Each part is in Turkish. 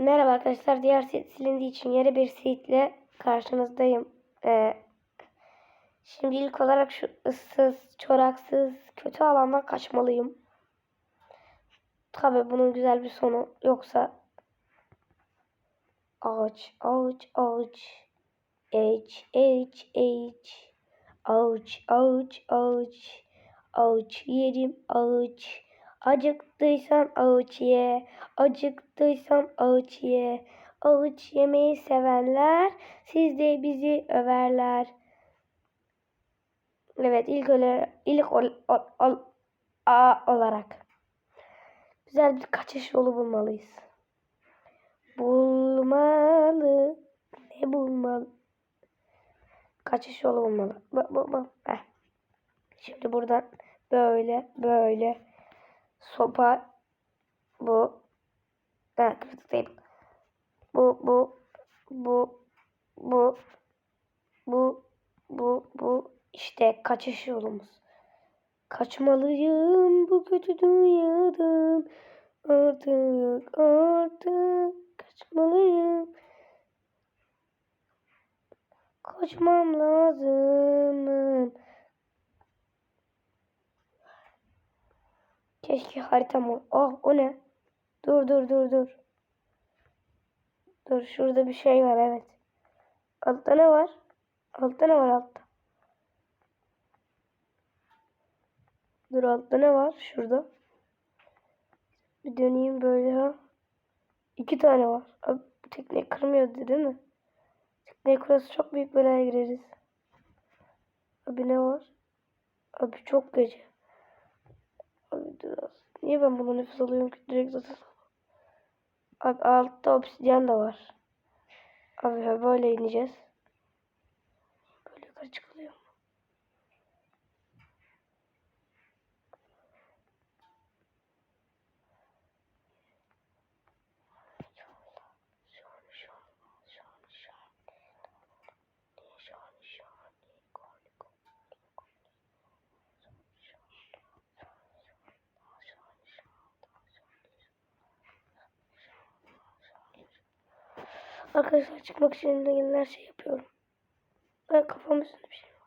Merhaba arkadaşlar. Diğer set silindiği için yeni bir setle karşınızdayım. Ee, şimdi ilk olarak şu ıssız, çoraksız, kötü alandan kaçmalıyım. Tabi bunun güzel bir sonu yoksa ağaç, ağaç, ağaç, ağaç, ağaç, ağaç, ağaç, ağaç, ağaç, ağaç yerim, ağaç. Acıktıysan ağaç ye, acıktıysan ağaç ye. Ağaç yemeyi sevenler siz de bizi överler. Evet ilk olarak, ilk ol, ol, ol, a olarak güzel bir kaçış yolu bulmalıyız. Bulmalı. Ne bulmalı? Kaçış yolu bulmalı. Bak bak bak. Şimdi buradan böyle böyle sopa bu ha, kritik değil. Bu bu bu bu bu bu bu işte kaçış yolumuz. Kaçmalıyım bu kötü dünyadan artık artık kaçmalıyım. Kaçmam lazım. Keşke haritam ol. Oh o ne? Dur dur dur dur. Dur şurada bir şey var evet. Altta ne var? Altta ne var altta? Dur altta ne var? Şurada. Bir döneyim böyle ha. İki tane var. Abi bu tekneyi kırmıyor değil mi? Tekneyi kırarsa çok büyük belaya gireriz. Abi ne var? Abi çok gece. Niye ben bunu nefes alıyorum ki direkt zaten. Abi altta obsidyen de var. Abi böyle ineceğiz. Böyle yukarı çıkılıyor. Arkadaşlar çıkmak için elimden gelen her şey yapıyorum. Ben kafam üstünde bir şey var.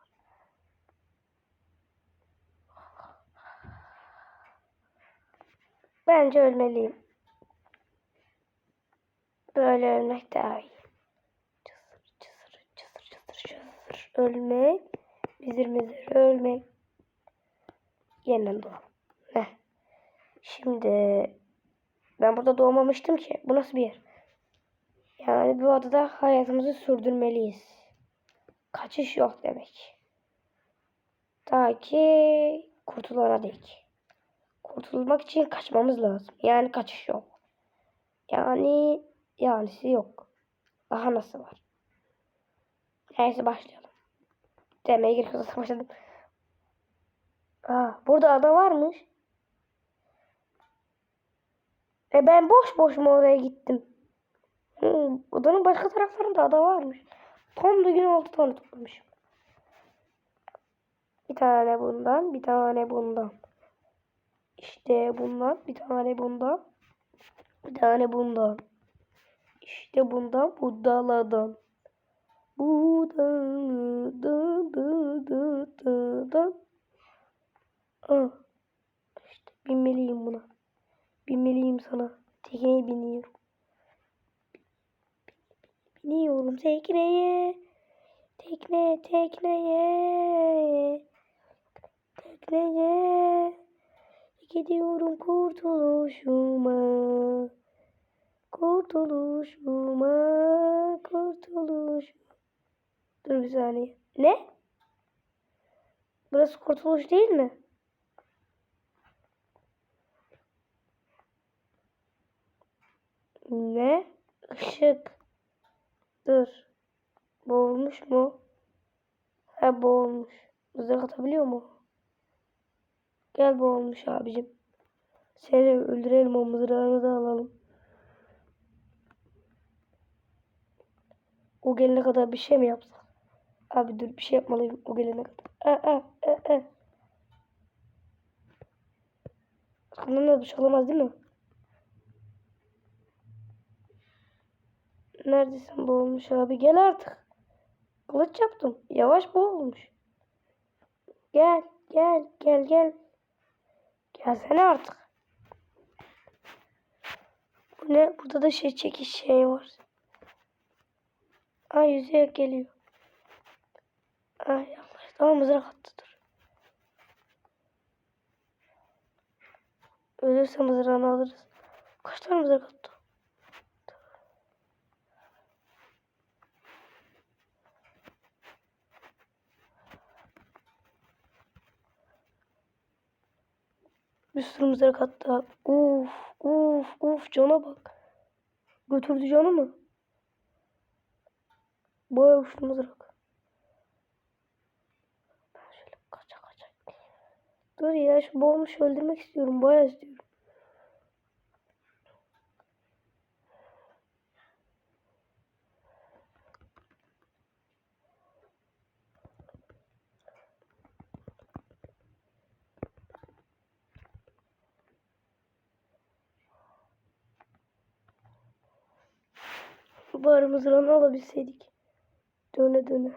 Bence ölmeliyim. Böyle ölmek daha iyi. Cısır cısır cısır cısır cısır. Ölmek. Mizir mizir ölmek. Yeniden doğalım. Ne? Şimdi ben burada doğmamıştım ki. Bu nasıl bir yer? Yani bu adada hayatımızı sürdürmeliyiz. Kaçış yok demek. Ta ki kurtulana dek. Kurtulmak için kaçmamız lazım. Yani kaçış yok. Yani yanisi yok. Daha nasıl var? Neyse başlayalım. Demeye gerek yok. Başladım. Aa, burada ada varmış. E ben boş boş mu oraya gittim? Hmm, odanın başka taraflarında ada varmış. Tam da gün 6 tane toplamışım. Bir tane bundan, bir tane bundan. İşte bundan, bir tane bundan. Bir tane bundan. İşte bundan, budaladan. Budalıdan, dıdıdıdan. Ah. İşte binmeliyim buna. Binmeliyim sana. Tekneye biniyorum. Biniyorum tekneye. Tekne tekneye. Tekneye. Gidiyorum kurtuluşuma. Kurtuluşuma. Kurtuluş. Dur bir saniye. Ne? Burası kurtuluş değil mi? Ne? Işık. Dur. Boğulmuş mu? Ha boğulmuş. Mızrak atabiliyor mu? Gel boğulmuş abicim. Seni öldürelim o mızrağını da alalım. O gelene kadar bir şey mi yapsak? Abi dur bir şey yapmalıyım o gelene kadar. Aa, aa, aa, aa. Arkamdan da duş alamaz değil mi? Neredesin boğulmuş abi? Gel artık. Kılıç yaptım. Yavaş boğulmuş. Gel, gel, gel, gel. Gelsene artık. Bu ne? Burada da şey çekiş şey var. Ay yüzeye geliyor. Ay Allah. Tamam mızrak attı dur. Ölürse mızrağını alırız. Kaç tane mızrak attı? Bir sürü mızrak abi. Uf, uf, uf cana bak. Götürdü canı mı? Bayağı uçtu mızrak. Ben şöyle kaça kaça. Dur ya şu boğulmuş öldürmek istiyorum. Bayağı istiyorum. Bari mızrağını alabilseydik. Döne döne.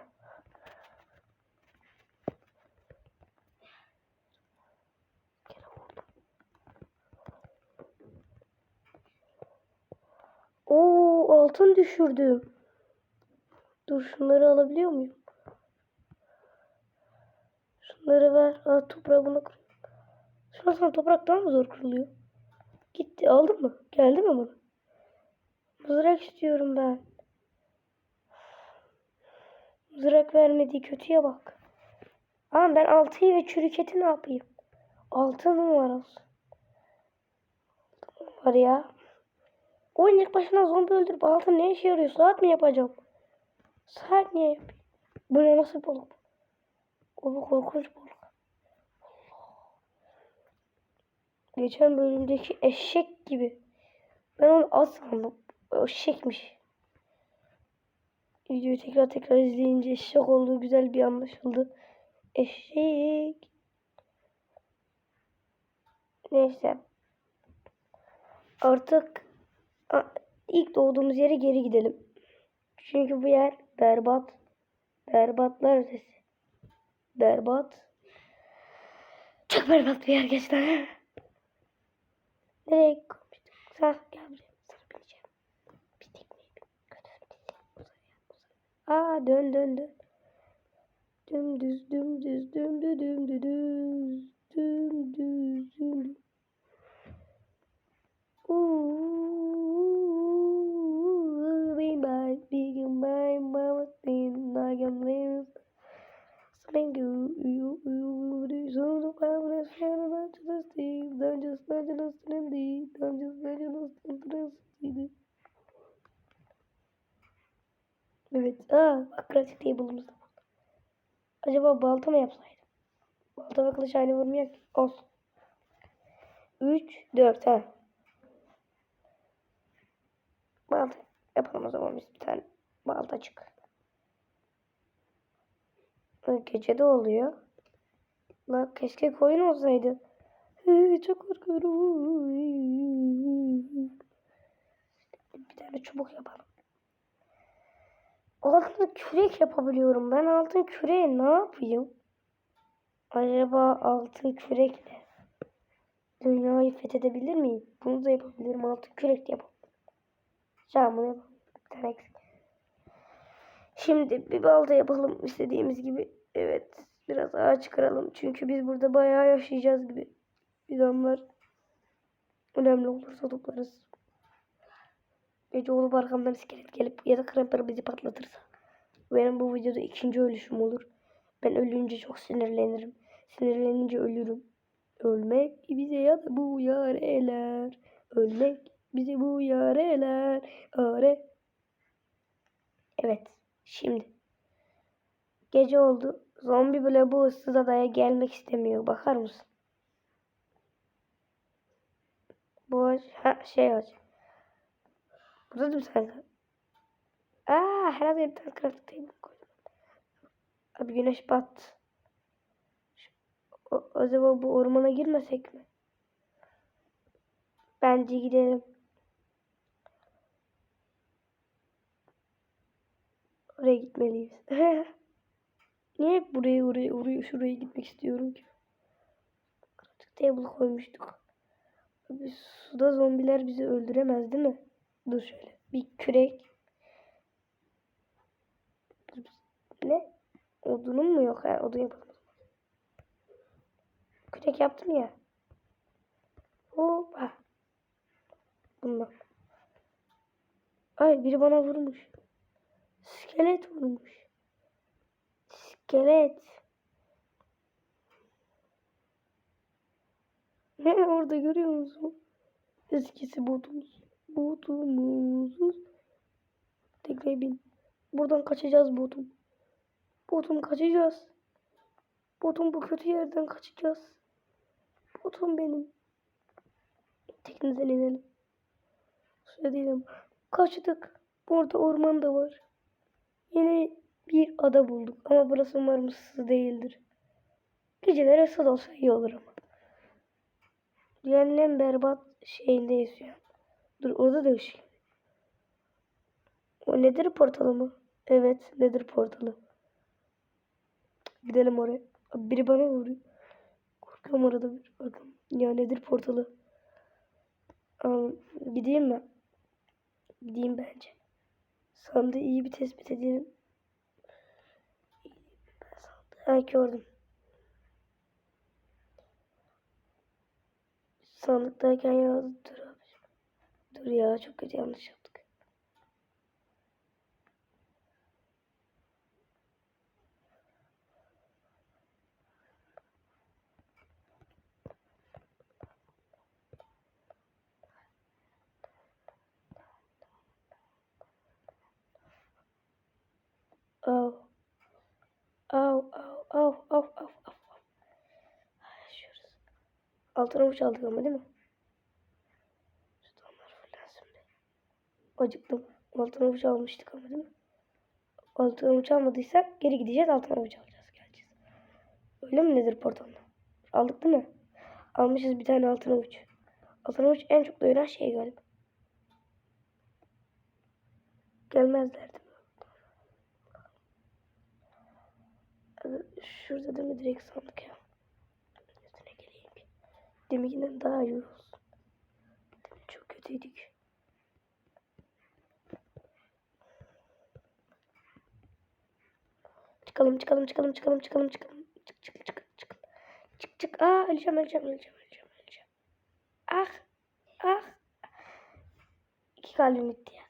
Oo altın düşürdüm. Dur şunları alabiliyor muyum? Şunları ver. Aa, toprağı buna kır. Şuna sana toprak daha mı zor kırılıyor? Gitti. Aldın mı? Geldi mi bana? Mızrak istiyorum ben. Mızrak vermediği kötüye bak. Ama ben altıyı ve çürük eti ne yapayım? Altınım var olsun. Var ya. Oyun ilk başına zombi öldürüp altın ne işe yarıyor? Saat mi yapacağım? Saat niye yapayım? Bu ne nasıl balık? O bu korkunç balık. Geçen bölümdeki eşek gibi. Ben onu az sandım. O eşekmiş. Videoyu tekrar tekrar izleyince eşek olduğu güzel bir anlaşıldı. Eşek. Neyse. Artık ilk doğduğumuz yere geri gidelim. Çünkü bu yer berbat. Berbatlar ötesi. Berbat. Çok berbat bir yer gerçekten. Nereye gitmiştik? Aa dön dön dön. Dümdüz dümdüz dümdüz dümdüz dümdüz dümdüz. Ooh, be my big my mama thing, I can aa, bak crafting table'ımız. Acaba balta mı yapsaydım? Balta ve kılıç aynı vurmuyor ki. Olsun. 3, 4, ha. Balta yapalım o zaman biz bir tane. Balta çık. Gece de oluyor. Lan keşke koyun olsaydı. Çok korkuyorum. Bir tane çubuk yapalım. Altın kürek yapabiliyorum. Ben altın küreği ne yapayım? Acaba altın kürekle dünyayı fethedebilir miyim? Bunu da yapabilirim. Altın kürek de yapabilirim. Tamam bunu yapalım. Şimdi bir balta yapalım istediğimiz gibi. Evet. Biraz ağaç kıralım. Çünkü biz burada bayağı yaşayacağız gibi. Bidonlar önemli olursa toplarız. Gece olup arkamdan iskelet gelip ya da creeper bizi patlatırsa. Benim bu videoda ikinci ölüşüm olur. Ben ölünce çok sinirlenirim. Sinirlenince ölürüm. Ölmek bize ya da bu yareler. Ölmek bizi bu yareler. Are. Evet. Şimdi. Gece oldu. Zombi bile bu ıssız adaya gelmek istemiyor. Bakar mısın? Bu. Ha şey ağaç. Burada da bir tane. Aa herhalde bir tane koydum. Abi güneş battı. O, acaba bu ormana girmesek mi? Bence gidelim. Oraya gitmeliyiz. Niye buraya oraya oraya şuraya gitmek istiyorum ki? Artık table koymuştuk. Abi suda zombiler bizi öldüremez değil mi? Dur şöyle. Bir kürek. Ne? Odunum mu yok? Ha, odun yapalım. Kürek yaptım ya. Hoppa. Bundan. Ay biri bana vurmuş. İskelet vurmuş. İskelet. Ne orada görüyor musun? Eskisi botumuz. Botumuzuz. Tekrar bin. Buradan kaçacağız botum. Botum kaçacağız. Botum bu kötü yerden kaçacağız. Botum benim. Tekneden inelim. Değilim. Kaçtık. Burada orman da var. Yeni bir ada bulduk. Ama burası umarım değildir. Geceleri ıssız olsa iyi olur ama. Dünyanın en berbat şeyindeyiz şu an. Dur orada da ışık. O nedir portalı mı? Evet nedir portalı. Gidelim oraya. Abi biri bana vuruyor. Korkuyorum orada bir. Bakın. Ya nedir portalı? Aa, gideyim mi? Gideyim bence. Sandığı iyi bir tespit edelim. Ben sandığı ha, gördüm. Sandıktayken yazdı. Dur ya çok kötü yanlış yaptık. Au. Au au au au au au. Yaşıyoruz. Altın avuç aldık ama değil mi? Acıktım. Altın avuç almıştık ama değil mi? Altın avuç almadıysak geri gideceğiz altın avuç alacağız. Geleceğiz. Öyle mi nedir portalda? Aldık değil mi? Almışız bir tane altın avuç. Altın avuç en çok doyuran şey galiba. Gelmezler değil mi? Abi, Şurada değil mi direkt sandık ya? Üstüne geleyim ki. Deminkinden daha iyi olsun. Çok kötüydük. Çıkalım çıkalım çıkalım çıkalım çıkalım çıkalım. Çık çık çık çık. Çık çık. Aa öleceğim öleceğim öleceğim öleceğim öleceğim. Ah ah. İki kalbim gitti ya.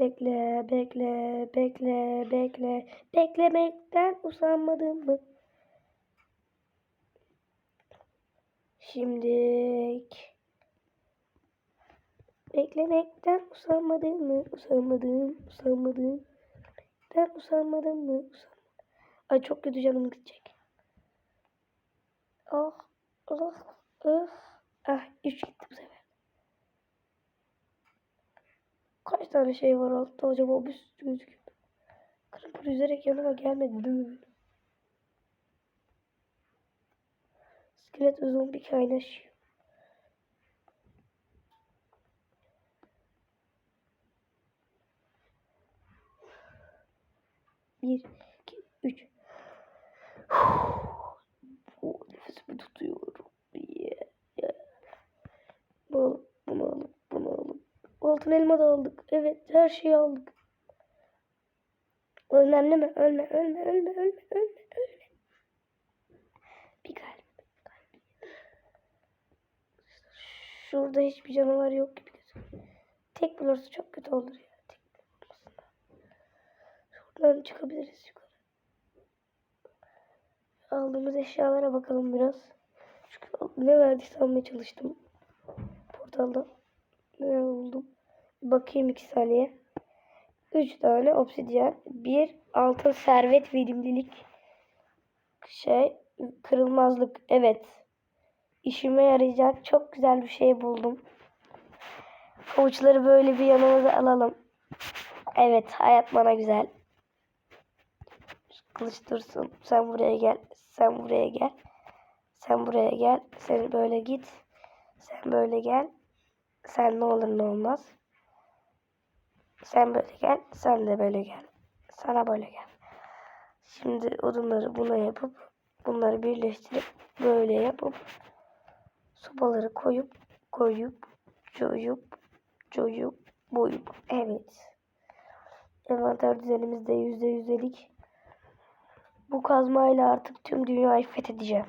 Bekle, bekle, bekle, bekle. Beklemekten usanmadın mı? Şimdik. Beklemekten usanmadın mı? Usanmadım, usanmadım. Ben usanmadım mı? Usanmadım. Ay çok kötü canım gidecek. Ah, ah, ah. Ah, üç gitti bu sefer. Kaç tane şey var altta acaba bir sürü gözüküyor. Creeper yüzerek yanıma gelmedi değil mi? İskelet ve kaynaşıyor. Bir, iki, üç. Oh, nefesimi tutuyorum. Yeah, yeah. Bunu alıp, bunu alıp, bunu alıp. Altın elma da aldık. Evet her şeyi aldık. Değil mi? Ölme, ölme, ölme, ölme, ölme, ölme. Bir kalp. bir kalp. Şurada hiçbir canavar yok gibi gözüküyor. Tek bulursa çok kötü olur ya. Şuradan çıkabiliriz yukarı. Aldığımız eşyalara bakalım biraz. Çünkü ne verdiyse almaya çalıştım. Portalda. Ne buldum? Bakayım iki saniye. Üç tane obsidyen. Bir altın servet verimlilik. Şey kırılmazlık. Evet. İşime yarayacak çok güzel bir şey buldum. Havuçları böyle bir yanımıza alalım. Evet hayat bana güzel. Kılıç dursun. Sen buraya gel. Sen buraya gel. Sen buraya gel. Sen böyle git. Sen böyle gel. Sen ne olur ne olmaz. Sen böyle gel. Sen de böyle gel. Sana böyle gel. Şimdi odunları buna yapıp bunları birleştirip böyle yapıp sobaları koyup koyup coyup coyup boyup evet. Envanter düzenimiz de yüzde yüzdelik. Bu kazmayla artık tüm dünyayı fethedeceğim.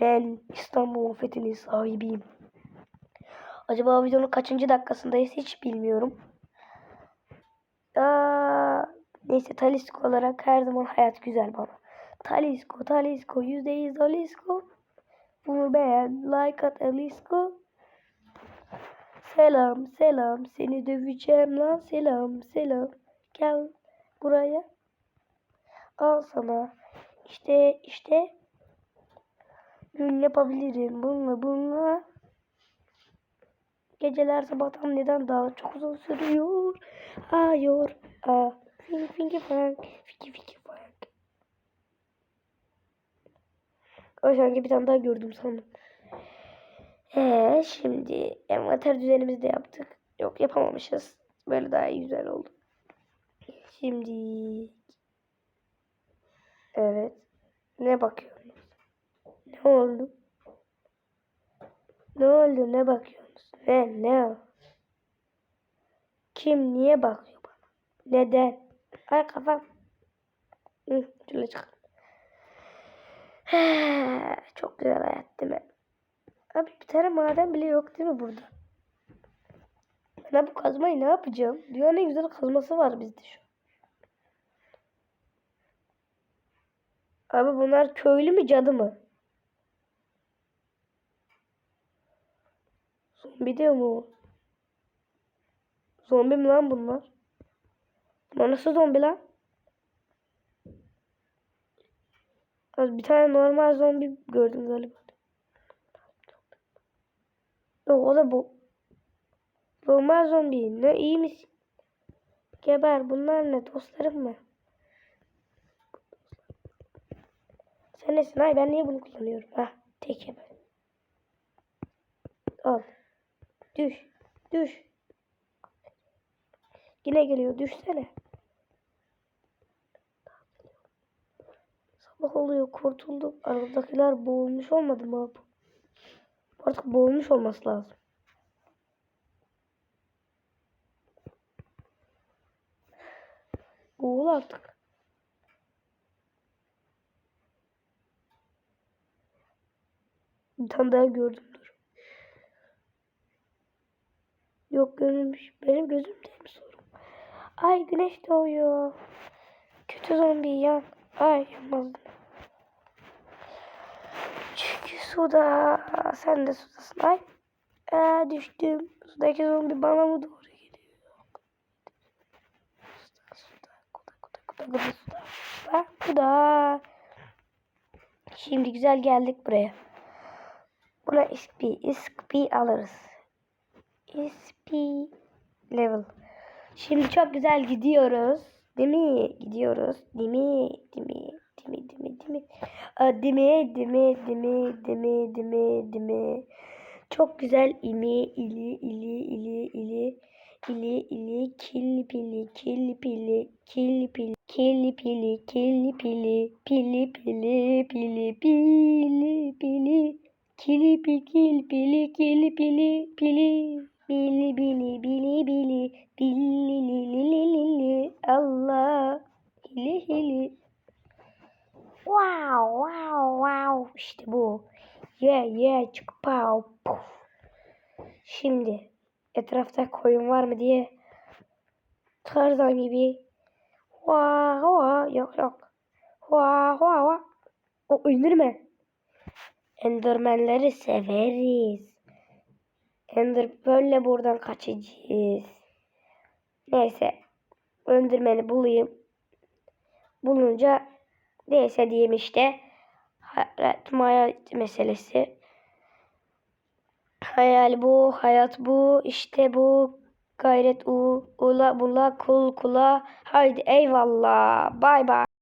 Ben İstanbul'un fethinin sahibiyim. Acaba videonun kaçıncı dakikasındayız hiç bilmiyorum. Aa, neyse Talisko olarak her zaman hayat güzel bana. Talisko, Talisko, yüzde yüz Talisko. Bunu beğen, like at Talisko. Selam, selam, seni döveceğim lan selam, selam. Gel buraya. Al sana. İşte, işte. Gün yapabilirim bununla, bununla. Geceler sabahtan neden daha çok uzun sürüyor? Hayır. Aa, fink finki fank. Finki finki fank. O sanki bir tane daha gördüm sandım. Ee, şimdi envanter düzenimizi de yaptık. Yok yapamamışız. Böyle daha güzel oldu. Şimdi evet. Ne bakıyorsunuz? Ne oldu? Ne oldu? Ne bakıyorsunuz? Ne? Ne? Kim? Niye bakıyor bana? Neden? Ay kafam. Hı, şöyle çık. Çok güzel hayat değil mi? Abi bir tane maden bile yok değil mi burada? Ben bu kazmayı ne yapacağım? Dünyanın en güzel kazması var bizde şu. Abi bunlar köylü mü cadı mı? Zombi diyor mu? Zombi mi lan bunlar? Bunlar nasıl zombi lan? Az bir tane normal zombi gördüm galiba. Yok o da bu. Normal zombi. Ne iyi misin? Geber bunlar ne dostlarım mı? Sen nesin? Hayır ben niye bunu kullanıyorum? Hah tek geber. Al. Düş. Düş. Yine geliyor. Düşsene. Sabah oluyor. Kurtuldum. Aradakiler boğulmuş olmadı mı? Artık boğulmuş olması lazım. Boğul artık. Bir tane daha gördüm dur. Yok görmemiş. Benim gözüm değil mi sorun? Ay güneş doğuyor. Kötü zombi yan. Ay yanmaz. Çünkü suda. Sen de sudasın. Ay. Aa, düştüm. Sudaki zombi bana mı doğru geliyor? Suda, suda, kuda, kuda, kuda, kuda, suda. Bak kuda. Şimdi güzel geldik buraya. Buna XP, XP alırız. XP level. Şimdi çok güzel gidiyoruz. Değil mi? Gidiyoruz. Değil mi? Değil mi? Değil mi? Değil mi? Değil mi? Değil mi? Değil mi? Değil mi? Değil mi? Çok güzel imi, ili, ili, ili, ili, ili, ili, killi pili, killi pili, killi pili, killi pili, killi pili, pili pili, pili, pili, pili, kili pi, kil pili, kili pili, pili, bili, bili, bili, bili, bili, li, li, li, Allah, hili, hili. Wow, wow, wow. İşte bu. Yeah, yeah, çık pow. Puf. Şimdi etrafta koyun var mı diye Tarzan gibi Hua hua yok yok. Hua hua hua. O öldürme. Endermenleri severiz. Ender böyle buradan kaçacağız. Neyse. Öndürmeni bulayım. Bulunca neyse diyeyim işte. Hayat maya meselesi. Hayal bu, hayat bu, işte bu. Gayret u, ula bula, kul kula. Haydi eyvallah. Bay bay.